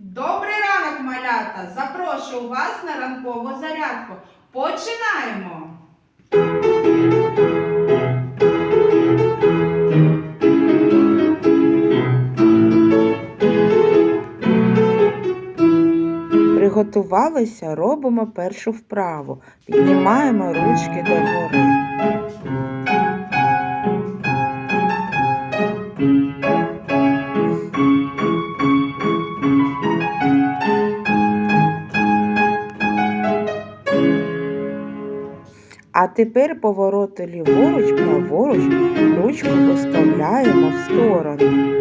Добрий ранок, малята! Запрошую вас на ранкову зарядку. Починаємо! Приготувалися, робимо першу вправу. Піднімаємо ручки догори. А тепер повороти ліворуч, праворуч, ручку поставляємо в сторону.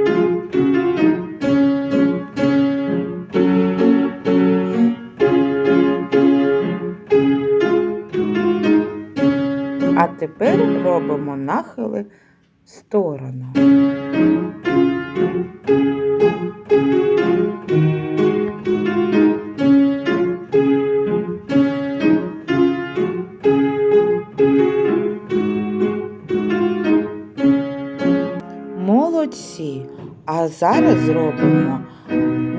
А тепер робимо нахили в сторону. Молодці. А зараз зробимо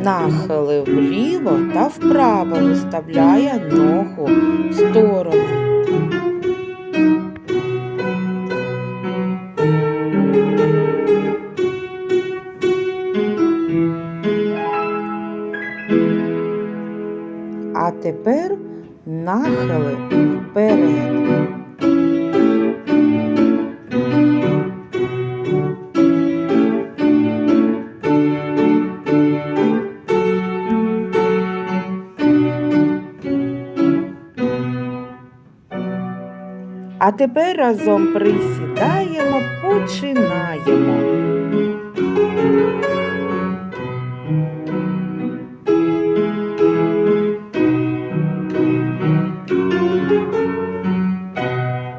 нахили вліво та вправо, виставляє ногу в сторону. А тепер нахили вперед. А тепер разом присідаємо, починаємо.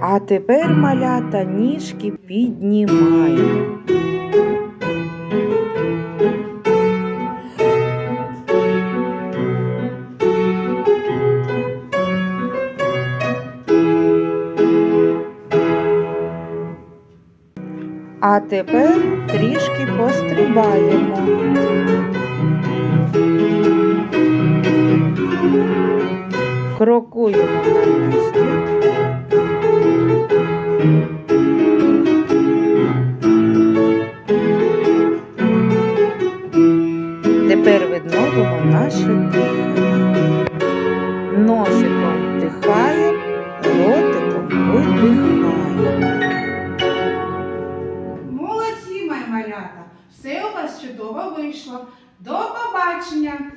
А тепер малята ніжки піднімаємо. А тепер трішки пострибаємо. Крокуємо на місці. Тепер відновимо наше дихання. Малята! Все у вас чудово вийшло. До побачення!